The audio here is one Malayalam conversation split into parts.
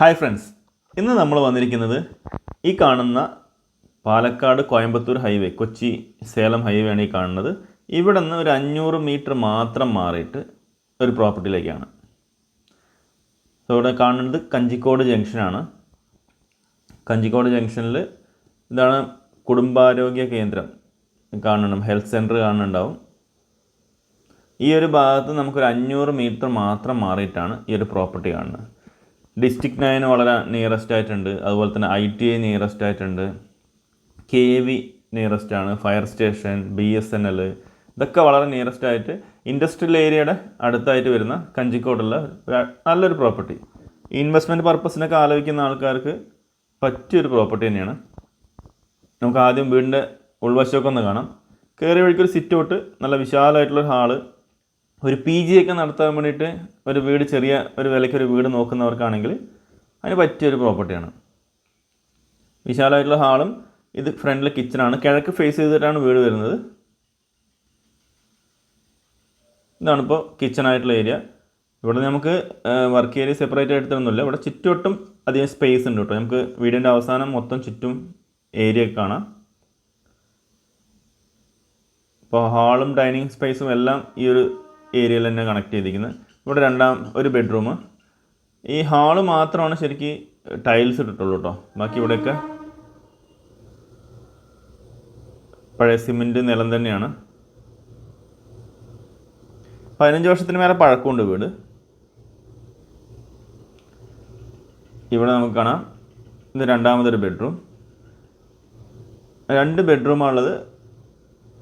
Hi friends. ഇന്ന് നമ്മൾ വന്നിരിക്കുന്നത് ഈ കാണുന്ന പാലക്കാട് കോയമ്പത്തൂർ ഹൈവേ കൊച്ചി സേലം ഹൈവേ ആണ് ഈ കാണുന്നത്. ഇവിടെ നിന്ന് ഒരു അഞ്ഞൂറ് മീറ്റർ മാത്രം മാറിയിട്ട് ഒരു പ്രോപ്പർട്ടിയിലേക്കാണ്. ഇവിടെ കാണുന്നത് കഞ്ചിക്കോട് ജംഗ്ഷനാണ് കഞ്ചിക്കോട് ജംഗ്ഷനിൽ ഇതാണ് കുടുംബാരോഗ്യ കേന്ദ്രം കാണണം ഹെൽത്ത് സെന്റർ കാണുന്നുണ്ടാവും. ഈ ഒരു ഭാഗത്ത് നമുക്കൊരു അഞ്ഞൂറ് മീറ്റർ മാത്രം മാറിയിട്ടാണ് ഈ ഒരു പ്രോപ്പർട്ടി കാണുന്നത്. ഡിസ്ട്രിക്ട് നയൻ വളരെ നിയറസ്റ്റ് ആയിട്ടുണ്ട്. അതുപോലെ തന്നെ ഐ ടി ഐ നിയറസ്റ്റ് ആയിട്ടുണ്ട്. കെ വി നിയറസ്റ്റ് ആണ്. Fire station B S N L ഇതൊക്കെ വളരെ നിയറസ്റ്റ് ആയിട്ട് ഇൻഡസ്ട്രിയൽ ഏരിയയുടെ അടുത്തായിട്ട് വരുന്ന കഞ്ചിക്കോടുള്ള നല്ലൊരു പ്രോപ്പർട്ടി ഇൻവെസ്റ്റ്മെന്റ് പർപ്പസിനൊക്കെ ആലോചിക്കുന്ന ആൾക്കാർക്ക് പറ്റിയൊരു പ്രോപ്പർട്ടി തന്നെയാണ്. നമുക്ക് ആദ്യം വീടിന്റെ ഉൾവശമൊക്കെ ഒന്ന് കാണാം. കയറിയ വഴിക്കൊരു സിറ്റ് ഔട്ട് നല്ല വിശാലമായിട്ടുള്ളൊരു ഹാൾ ഒരു പി ജി ഒക്കെ നടത്താൻ വേണ്ടിയിട്ട് ഒരു വീട് ചെറിയ ഒരു വിലയ്ക്ക് ഒരു വീട് നോക്കുന്നവർക്കാണെങ്കിൽ അതിന് പറ്റിയൊരു പ്രോപ്പർട്ടിയാണ് വിശാലമായിട്ടുള്ള ഹാളും ഇത് ഫ്രണ്ടിൽ കിച്ചണാണ് കിഴക്ക് ഫേസ് ചെയ്തിട്ടാണ് വീട് വരുന്നത്. ഇതാണിപ്പോൾ കിച്ചണായിട്ടുള്ള ഏരിയ ഇവിടെ നമുക്ക് വർക്ക് ഏരിയ സെപ്പറേറ്റ് എടുത്തൊന്നുമില്ല ഇവിടെ ചുറ്റുവട്ടും അധികം സ്പേസ് ഉണ്ട് കേട്ടോ. നമുക്ക് വീടിന്റെ അവസാനം മൊത്തം ചുറ്റും ഏരിയ കാണാം. ഇപ്പോൾ ഹാളും ഡൈനിങ് സ്പേസും എല്ലാം ഈ ഒരു ഏരിയയിൽ തന്നെ കണക്ട് ചെയ്തിരിക്കുന്നത്. ഇവിടെ രണ്ടാം ഒരു ബെഡ്റൂം ഈ ഹാൾ മാത്രമാണ് ശരിക്ക് ടൈൽസ് ഇട്ടിട്ടുള്ളൂ കേട്ടോ ബാക്കി ഇവിടെയൊക്കെ പഴയ സിമെന്റ് നിലം തന്നെയാണ്. പതിനഞ്ച് വർഷത്തിന് മേലെ പഴക്കമുണ്ട് വീട്. ഇവിടെ നമുക്ക് കാണാം. ഇത് രണ്ടാമതൊരു ബെഡ്റൂം രണ്ട് ബെഡ്റൂമാണുള്ളത്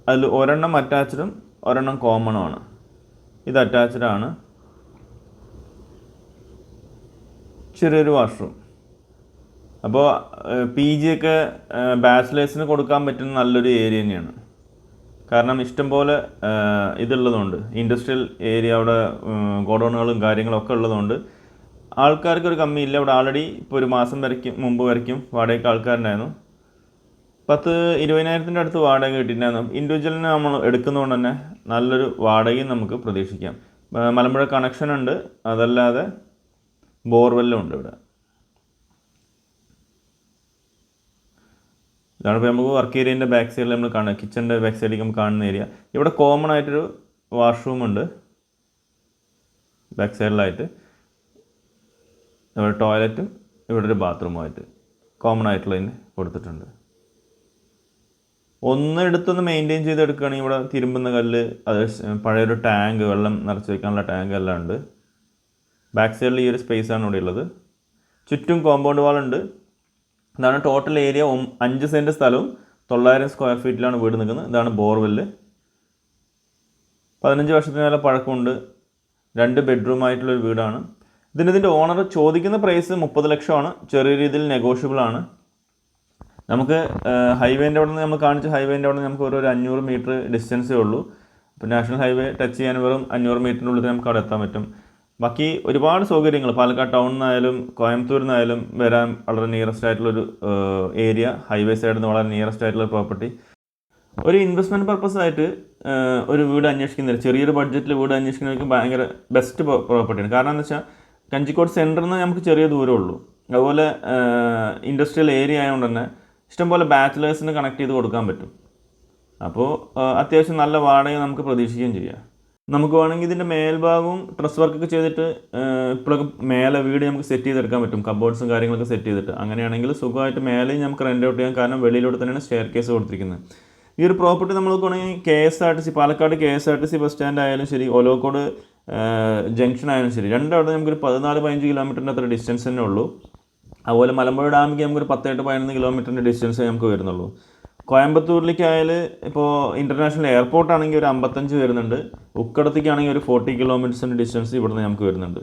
അതിൽ ഒരെണ്ണം അറ്റാച്ച്ഡും ഒരെണ്ണം കോമണുമാണ് ഇത് അറ്റാച്ച്ഡ് ആണ്. ചെറിയൊരു വാഷ്റൂം അപ്പോൾ പി ജി ഒക്കെ ബാച്ചിലേഴ്സിന് കൊടുക്കാൻ പറ്റുന്ന നല്ലൊരു ഏരിയ തന്നെയാണ്. കാരണം ഇഷ്ടംപോലെ ഇതുള്ളതുകൊണ്ട് ഇൻഡസ്ട്രിയൽ ഏരിയ അവിടെ ഗോഡൗണുകളും കാര്യങ്ങളൊക്കെ ഉള്ളതുകൊണ്ട് ആൾക്കാർക്ക് ഒരു കമ്മിയില്ല. ഇവിടെ ആൾറെഡി ഇപ്പോൾ ഒരു മാസം വരയ്ക്കും മുമ്പ് വരയ്ക്കും. വാടകയ്ക്ക് ആൾക്കാരുണ്ടായിരുന്നു. പത്ത് ഇരുപതിനായിരത്തിന്റെ അടുത്ത് വാടക കിട്ടിയിട്ടുണ്ടായിരുന്നു. ഇൻഡിവിജ്വലിന് നമ്മൾ എടുക്കുന്നതുകൊണ്ട് തന്നെ നല്ലൊരു വാടകയും നമുക്ക് പ്രതീക്ഷിക്കാം. മലമ്പുഴ കണക്ഷൻ ഉണ്ട്. അതല്ലാതെ ബോർവെല്ലും ഉണ്ട് ഇവിടെ. ഇതാണ് ഇപ്പോൾ നമുക്ക് വർക്ക് ഏരിയന്റെ ബാക്ക് സൈഡിൽ നമ്മൾ കാണുക കിച്ചന്റെ ബാക്ക് സൈഡിലേക്ക് നമുക്ക് കാണുന്ന ഏരിയ ഇവിടെ കോമൺ ആയിട്ടൊരു വാഷ്റൂം ഉണ്ട്. ബാക്ക് സൈഡിലായിട്ട് ഇവിടെ ടോയ്ലറ്റും ഇവിടെ ഒരു ബാത്റൂമായിട്ട് കോമൺ ആയിട്ടുള്ളതിന് കൊടുത്തിട്ടുണ്ട്. ഒന്ന് എടുത്തൊന്ന് മെയിന്റെയിൻ ചെയ്ത് എടുക്കുകയാണെങ്കിൽ ഇവിടെ തിരുമ്പുന്ന കല്ല് അത് പഴയൊരു ടാങ്ക് വെള്ളം നിറച്ച് വയ്ക്കാനുള്ള ടാങ്ക് എല്ലാം ഉണ്ട് ബാക്ക് സൈഡിൽ ഈ ഒരു സ്പേസ് ആണ് ഇവിടെ ഉള്ളത്. ചുറ്റും കോമ്പൗണ്ട് വാൾ ഉണ്ട്. ഇതാണ് ടോട്ടൽ ഏരിയ അഞ്ച് സെന്റ് സ്ഥലവും തൊള്ളായിരം സ്ക്വയർ ഫീറ്റിലാണ് വീട് നിൽക്കുന്നത്. ഇതാണ് ബോർവെല്ല് പതിനഞ്ച് വർഷത്തിന് മേലെ പഴക്കമുണ്ട്. രണ്ട് ബെഡ്റൂം ആയിട്ടുള്ളൊരു വീടാണ്. ഇതിന് ഇതിന്റെ ഓണർ ചോദിക്കുന്ന പ്രൈസ് മുപ്പത് ലക്ഷമാണ്. ചെറിയ രീതിയിൽ നെഗോഷ്യബിൾ ആണ്. നമുക്ക് ഹൈവേന്റെ അവിടെ നിന്ന് നമ്മൾ കാണിച്ച ഹൈവേന്റെ അവിടെ നിന്ന് നമുക്ക് ഒരു ഒരു അഞ്ഞൂറ് മീറ്റർ ഡിസ്റ്റൻസേ ഉള്ളൂ. അപ്പോൾ നാഷണൽ ഹൈവേ ടച്ച് ചെയ്യാൻ വെറും അഞ്ഞൂറ് മീറ്ററിന്റെ ഉള്ളിൽ നമുക്ക് അവിടെ എത്താൻ പറ്റും. ബാക്കി ഒരുപാട് സൗകര്യങ്ങൾ പാലക്കാട് ടൗണിൽ നിന്നായാലും കോയമ്പത്തൂരിൽ നിന്നായാലും വരാൻ വളരെ നിയറസ്റ്റ് ആയിട്ടുള്ളൊരു ഏരിയ ഹൈവേ സൈഡിൽ നിന്ന് വളരെ നിയറസ്റ്റ് ആയിട്ടുള്ള പ്രോപ്പർട്ടി ഒരു ഇൻവെസ്റ്റ്മെന്റ് പർപ്പസ് ആയിട്ട് ഒരു വീട് അന്വേഷിക്കുന്നവർ ചെറിയൊരു ബഡ്ജറ്റിൽ വീട് അന്വേഷിക്കുന്നവർക്ക് ഭയങ്കര ബെസ്റ്റ് പ്രോപ്പർട്ടിയാണ് കാരണം എന്താ വെച്ചാൽ കഞ്ചിക്കോട് സെന്ററിൽ നിന്ന് നമുക്ക് ചെറിയ ദൂരമുള്ളൂ അതുപോലെ ഇൻഡസ്ട്രിയൽ ഏരിയ ആയതുകൊണ്ട് തന്നെ ഇഷ്ടംപോലെ ബാച്ചിലേഴ്സിന് കണക്ട് ചെയ്ത് കൊടുക്കാൻ പറ്റും. അപ്പോൾ അത്യാവശ്യം നല്ല വാടക നമുക്ക് പ്രതീക്ഷിക്കുകയും ചെയ്യാം. നമുക്ക് വേണമെങ്കിൽ ഇതിന്റെ മേൽഭാഗവും ഡ്രസ് വർക്കൊക്കെ ചെയ്തിട്ട് ഇപ്പോഴൊക്കെ മേലെ വീട് നമുക്ക് സെറ്റ് ചെയ്തെടുക്കാൻ പറ്റും. കബോർഡ്സും കാര്യങ്ങളൊക്കെ സെറ്റ് ചെയ്തിട്ട്. അങ്ങനെയാണെങ്കിൽ സുഖമായിട്ട് മേലെയും നമുക്ക് റെന്റ് ഔട്ട് ചെയ്യാം. കാരണം വെളിയിലൂടെ തന്നെയാണ് സ്റ്റെയർ കേസ് കൊടുത്തിരിക്കുന്നത്. ഈ ഒരു പ്രോപ്പർട്ടി നമ്മൾ നോക്കുകയാണെങ്കിൽ K S R T C Palakkad K S R T C bus stand ആയാലും ശരി ഒലോക്കോട് ജംഗ്ഷൻ ആയാലും ശരി രണ്ടവിടെ നമുക്കൊരു പതിനാല് പതിനഞ്ച് കിലോമീറ്ററിന്റെ അത്ര ഡിസ്റ്റൻസ് തന്നെ ഉള്ളൂ. അതുപോലെ മലമ്പുഴ ഡാമിക്ക് നമുക്കൊരു പത്തെട്ട് പതിനൊന്ന് കിലോമീറ്ററിന്റെ ഡിസ്റ്റൻസ് നമുക്ക് വരുന്നുള്ളൂ. കോയമ്പത്തൂരിലേക്ക് ആയാൽ ഇപ്പോൾ ഇന്റർനാഷണൽ എയർപോർട്ട് ആണെങ്കിൽ ഒരു അമ്പത്തഞ്ച് വരുന്നുണ്ട്. ഉക്കടത്തേക്കാണെങ്കിൽ ഒരു ഫോർട്ടി കിലോമീറ്റേഴ്സിന്റെ ഡിസ്റ്റൻസ് ഇവിടുന്ന് നമുക്ക് വരുന്നുണ്ട്.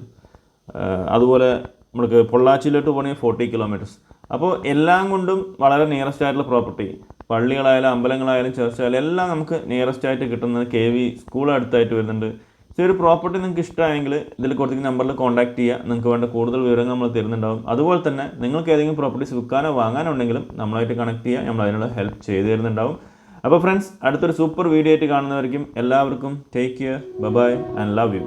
അതുപോലെ നമുക്ക് പൊള്ളാച്ചിയിലോട്ട് പോകണമെങ്കിൽ ഫോർട്ടി കിലോമീറ്റേഴ്സ് അപ്പോൾ എല്ലാം കൊണ്ടും വളരെ നിയറസ്റ്റ് ആയിട്ടുള്ള പ്രോപ്പർട്ടി പള്ളികളായാലും അമ്പലങ്ങളായാലും ചർച്ചായാലും എല്ലാം നമുക്ക് നിയറസ്റ്റ് ആയിട്ട് കിട്ടുന്നത് കെ വി സ്കൂൾ അടുത്തായിട്ട് വരുന്നുണ്ട്. ഈ ഒരു പ്രോപ്പർട്ടി നിങ്ങൾക്ക് ഇഷ്ടമായെങ്കിൽ ഇതിൽ കൊടുത്തിരിക്കുന്ന നമ്പറിൽ കോൺടാക്ട് ചെയ്യുക. നിങ്ങൾക്ക് വേണ്ട കൂടുതൽ വിവരങ്ങൾ നമ്മൾ തരുന്നുണ്ടാവും. അതുപോലെ തന്നെ നിങ്ങൾക്ക് ഏതെങ്കിലും പ്രോപ്പർട്ടീസ് വിൽക്കാനോ വാങ്ങാനുണ്ടെങ്കിലും നമ്മളായിട്ട് കണക്ട് ചെയ്യുക. നമ്മൾ അതിനുള്ള ഹെൽപ്പ് ചെയ്തു തരുന്നുണ്ടാവും. അപ്പോൾ ഫ്രണ്ട്സ് അടുത്തൊരു സൂപ്പർ വീഡിയോ ആയിട്ട് കാണുന്നവർക്കും എല്ലാവർക്കും take care bye bye and love you